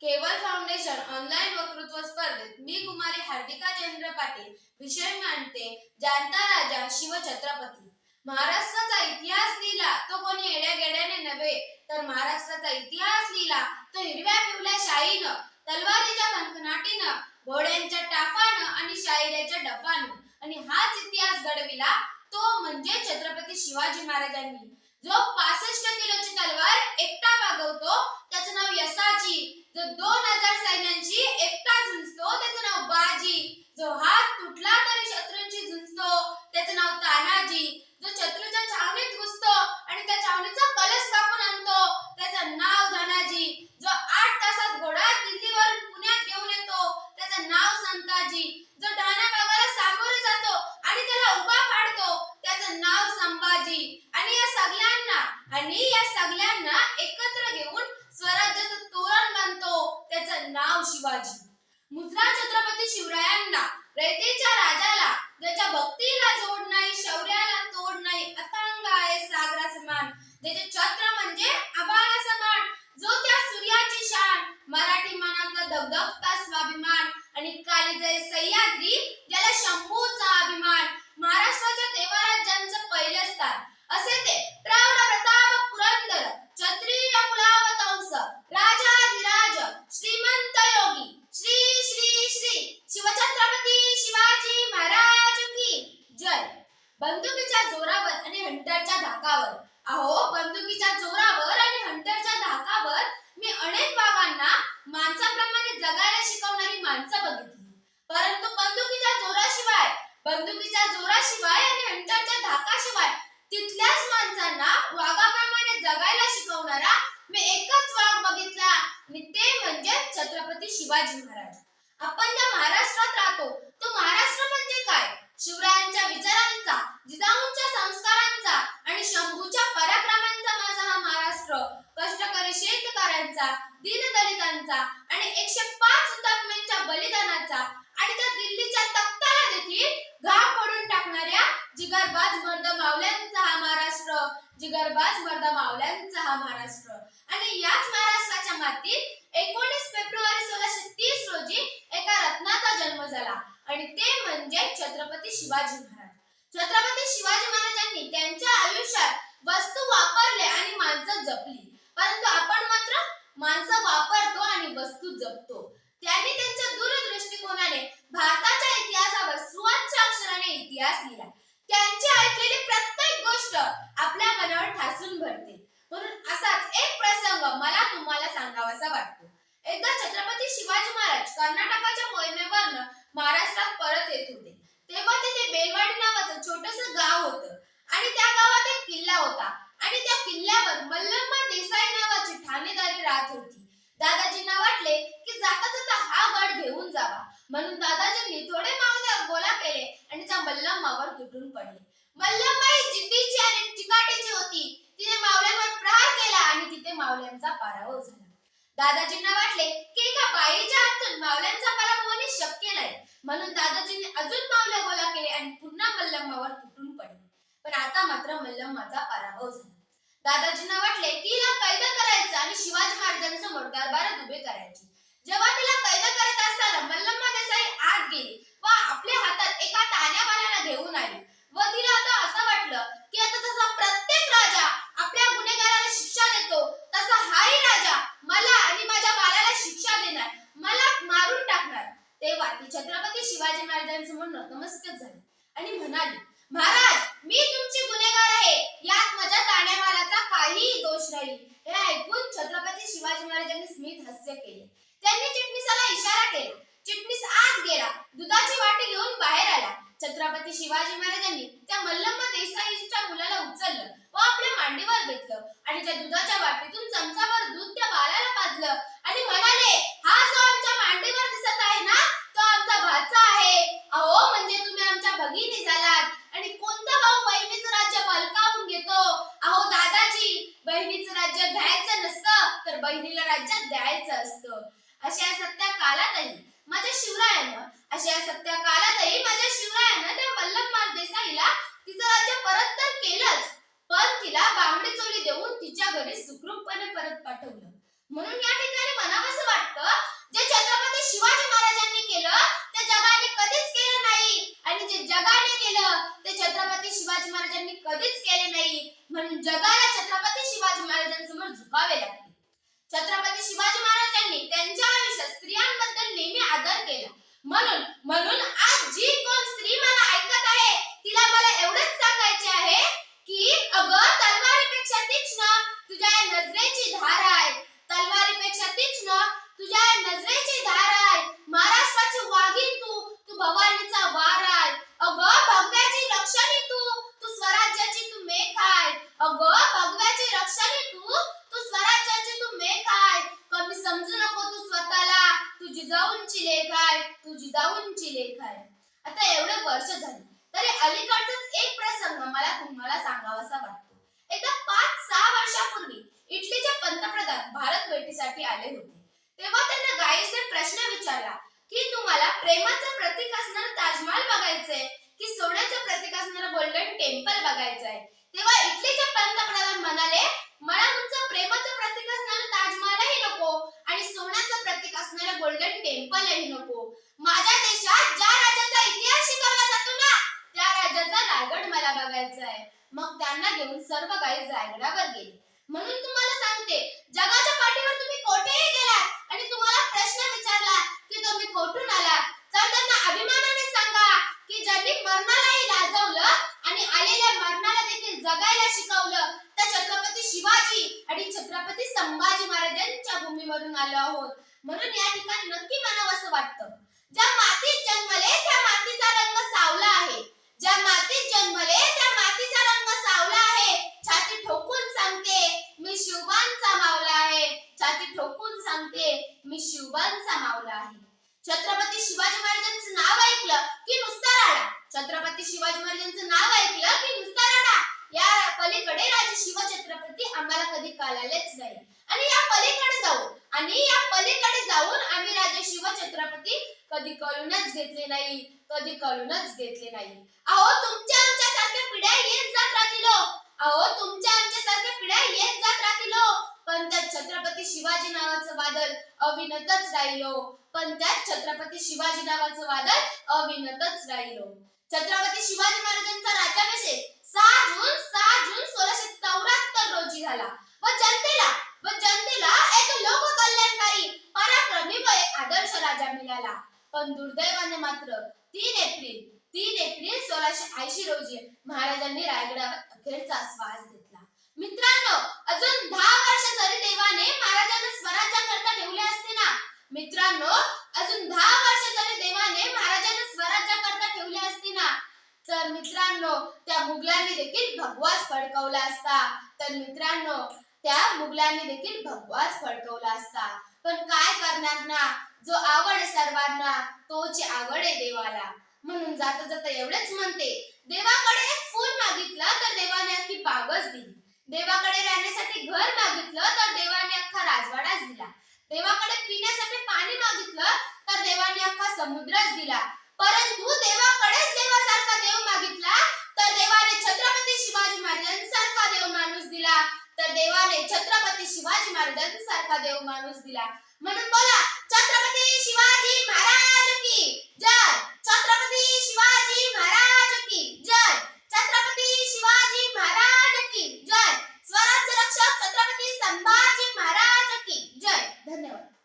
केवळ foundation online वक्तृत्व स्पर्धेत मी कुमारी हार्दिका चंद्र पाटील विषय मांडते. जाणता राजा शिवछत्रपती. महाराष्ट्राचा इतिहास लिहिला तो कोणी येड्या गेड्याने नव्हे. तर महाराष्ट्राचा इतिहास लिहिला तो हिरव्या पिवल्या शाईनं तलवारीच्या खणखणाटीनं घोड्यांच्या टाफानं आणि शाहिराच्या डफानं. आणि हाच इतिहास घडविला तो म्हणजे छत्रपती शिवाजी महाराजांनी. जो पासष्ट किलोची तलवार एकटा मागवतो त्याचं नाव यसाची जो दोन हजार सैन्यांशी एकटा झुंजतो त्याचं नाव बाजी जो हात तुटला तरी शत्रूंशी झुंजतो त्याचं नाव तानाजी जो शत्रूच्या छावणीत घुसतो आणि त्या छावणीचा कलश कापून आणतो त्याचं नाव धनाजी जो आठ तासात घोडा दिल्लीवरून पुण्यात घेऊन येतो त्याचं नाव संताजी जो ढाणा भागाला सामोरे जातो आणि त्याला उभा पाडतो त्याचं नाव संभाजी आणि या सगळ्यांना आणि या सगळ्यांना माणसाप्रमाणे जगायला शिकवणारी माणसं बघितली. परंतु बंदुकीच्या जोराशिवाय बंदुकीच्या जोराशिवाय आणि हंटरच्या धाकाशिवाय तिथल्याच माणसांना वाघाप्रमाणे जगायला शिकवणारा मी एकच वाघ बघितला आणि ते म्हणजे छत्रपती शिवाजी महाराज. आपण ज्या महाराष्ट्रात राहतो तो महाराष्ट्र म्हणजे काय? शिवरायांच्या विचारांचा जिजाऊंच्या संस्कारांचा आणि शंभूच्या पराक्रमांचा माझा हा महाराष्ट्र कष्टकरी शेतकऱ्यांचा दीनदलितांचा आणि एकशे पाच हुतात्म्यांच्या बलिदानाचा आणि त्या दिल्लीच्या तख्ताला देखील घाम पडून टाकणाऱ्या जिगरबाज मर्द मावल्यांचा हा महाराष्ट्र जिगरबाज मर्द मावल्यांचा हा महाराष्ट्र. आणि याच महाराष्ट्राच्या मातीत एकोणीस फेब्रुवारी सोळाशे तीस रोजी एका रत्नाचा जन्म झाला आणि ते म्हणजे छत्रपती शिवाजी महाराज. छत्रपती शिवाजी महाराजांनी त्यांच्या आयुष्यात वस्तू वापरल्या आणि माणसं जपली. परंतु आपण मात्र माणसं वापरतो आणि वस्तू जपतो. त्यांनी त्यांच्या दूरदृष्टिकोनाने भारताच्या इतिहासावर सुवाच्य अक्षराने इतिहास लिहिला. त्यांची ऐकलेली प्रत्येक गोष्ट आपल्या मनावर ठासून भरते. म्हणून असाच एक प्रसंग मला तुम्हाला सांगावासा वाटतो. एकदा छत्रपती शिवाजी महाराज कर्नाटकाच्या मोहिमेवरनं महाराष्ट्रात परत येत होते. तेव्हा तिथे बेलवाडी नावाचं छोटस गाव होतं. आणि त्या गावात एक किल्ला होता. आणि त्या किल्ल्यावर मल्लम्मा देसाई नावाची ठाणेदारी राहत होती. दादाजींना वाटले की जाता जाता हा गड घेऊन जावा. म्हणून दादाजींनी थोडे मागण्यावर गोळा केले आणि त्या मल्लम्मावर तुटून पडले. मल्लम्मा ही जिद्दीची आणि चिकाटीची होती. तिने मावळ्यांवर प्रहार केला आणि तिथे मावळ्यांचा पराभव झाला. दादाजींना वाटले की एका बाईच्या हातून मावळ्यांचा पराभव होणे शक्य नाही. म्हणून दादाजींनी अजून मावल्या गोळा केले आणि पुन्हा मल्लम्मावर तुटून पडले. पण आता मात्र मल्लम्माचा पराभव झाला. दादाजींना वाटले की हिला कैद करायचं आणि शिवाजी महाराजांसमोर दरबारात उभे करायचे. जेव्हा तिला कैद करत असताना मल्लम्मा देसाई आत गेली व आपल्या हातात एका ताण्याबाणाला घेऊन आली. व तिला आता असं वाटलं की आता जसा प्रत्येक राजा आपल्या गुन्हे शिक्षा देतो तसा हाही राजा मला आणि माझ्या बाळाला शिक्षा देणार मला मारून टाकणार तेव्हा ती छत्रपती शिवाजी महाराजांसमोर नतमस्तक झाली आणि म्हणाली महाराज मी तुमची गुन्हेगार आहे यात माझ्या ताण्यामालाचा काहीही दोष नाही हे ऐकून छत्रपती स्मित हास्य केले. त्यांनी चिटणीसाला इशारा केला. चिटणीस आत गेला. दुधाची वाटी घेऊन बाहेर आला. छत्रपती शिवाजी महाराजांनी त्या मल्लम्मा देसाईच्या मुलाला उचललं व आपल्या मांडीवर घेतलं आणि त्या दुधाच्या वाटीतून चमचाभर दूध त्या बाळाला पाजलं आणि कालातही माझ्या शिवरायानं अशा सत्या काळातही माझ्या शिवरायानं त्या वल्लभमाल देसाईला तिचं राज्य परत तर केलंच पण तिला बांगडी चोली देऊन तिच्या घरी सुखरूपपणे परत पाठवलं. म्हणून या ठिकाणी मला असं वाटतं जे छत्रपती शिवाजी महाराजांनी केलं ते जगाने कधीच केलं नाही. आणि जे जगाने केलं ते छत्रपती शिवाजी महाराजांनी कधीच केले नाही. म्हणून जगाला छत्रपती शिवाजी महाराजांसमोर झुकावे लागले छत्रपती शिवाजी महाराजांनी त्यांच्या आयुष्यात स्त्रियांबद्दल नेहमी आदर केला. म्हणून म्हणून आज जी कोण स्त्री मला आले होते. तेव्हा त्यांना गाईजने प्रश्न विचारला की तुम्हाला प्रेमाचं प्रतीक असणार ताजमहाल बघायचंय की सोन्याचं प्रतीक असणार गोल्डन टेम्पल बघायचंय? तेव्हा इटलीचे पंतप्रधान म्हणाले मला तुमचं प्रेमाचं प्रतीक असणारं ताजमहालही नको आणि सोन्याचं प्रतीक असणारं गोल्डन टेम्पलही नको. माझ्या देशात ज्या राज्याचा इतिहास शिकवला जातो ना त्या राज्याचा रायगड मला बघायचा आहे मग त्यांना घेऊन सर्व गाई रायगडावर गेले म्हणून तुम्हाला सांगते जगाच्या पाठीवर तुम्ही कोठेही गेलात आणि तुम्हाला प्रश्न विचारला की तुम्ही कोठून आलात तर त्यांना अभिमानाने सांगा की ज्यांनी मरणालाही लाजवलं आणि आलेल्या मरणाला देखील जगायला शिकवलं त्या छत्रपती शिवाजी आणि छत्रपती संभाजी महाराजांच्या भूमीवरून आलो आहोत म्हणून या ठिकाणी नक्की म्हणावं असं वाटतं. ज्या मातीत जन्मले त्या मातीचा रंग सावला आहे. ज्या मातीत जन्मले त्या मातीचा रंग सावला आहे. छाती ठोकून सांगते मी शिवबांचा मावला आहे. छाती ठोकून सांगते मी शिवबांचा मावला आहे. छत्रपती शिवाजी महाराजांचं नाव ऐकलं की नुसता राडा? छत्रपती शिवाजी महाराजांचं नाव ऐकलं की नुसता राडा? या पलीकडे राजे शिवछत्रपती आम्हाला कधी कळालेच नाही. आणि या पलीकडे जाऊ आणि या पलीकडे जाऊन आम्ही राजे शिवछत्रपती कधी कळूनच घेतले नाही कधी कळूनच घेतले नाही. अहो तुमच्या आमच्या सारख्या पिढ्या येत जात राहतील हो. अहो तुमच्या आमच्या सारख्या पिढ्या येत जात राहतील हो. पण त्यात छत्रपती शिवाजी नावाचं वादळ अविनतच राहिलो हो. पण त्यात छत्रपती शिवाजी नावाचं वादळ अविनतच राहिलो छत्रपती शिवाजी महाराजांचा जून सहा जून सोळाशे चौऱ्याहत्तर रोजी झाला. व जनतेला व जनतेला एक लोककल्याणकारी पराक्रमी व एक आदर्श राजा मिळाला. पण दुर्दैवाने मात्र तीन एप्रिल तीन एप्रिल सोळाशे ऐंशी रोजी महाराजांनी रायगडावर अखेरचा श्वास घेतला. मित्रांनो अजून दहा वर्ष जरी देवाने महाराजांना स्वराज्याकरता ठेवले असते ना? मित्रांनो अजून दहा वर्ष जरी देवाने महाराजांना स्वराज्याकरता ठेवले असते ना? तर मित्रांनो त्या मुघलांनी देखील भगवास फडकवला असता. तर मित्रांनो त्या मुघलांनी देखील भगवास फडकवला असता. पण काय करणार ना जो आवड आहे सर्वांना तोच आवड आहे देवाला. म्हणून जाता जाता एवढेच म्हणते देवाकडे एक फूल मागितलं तर देवाने अख्खी बागच दिली. देवाकडे राहण्यासाठी घर मागितलं तर देवाने अख्खा राजवाडाच दिला. देवाकडे पिण्यासाठी पाणी मागितलं तर देवाने अख्खा समुद्रच दिला. परंतु देवाकडेच देवासारखा देव मागितला तर देवाने छत्रपती शिवाजी महाराजांसारखा देव माणूस दिला. तर देवाने छत्रपती शिवाजी महाराजांसारखा देव माणूस दिला. म्हणून बोला छत्रपती शिवाजी महाराज की जय? छत्रपती शिवाजी महाराज की जय? छत्रपती शिवाजी महाराज की जय? स्वराज्य रक्षक छत्रपती संभाजी महाराज की जय. धन्यवाद.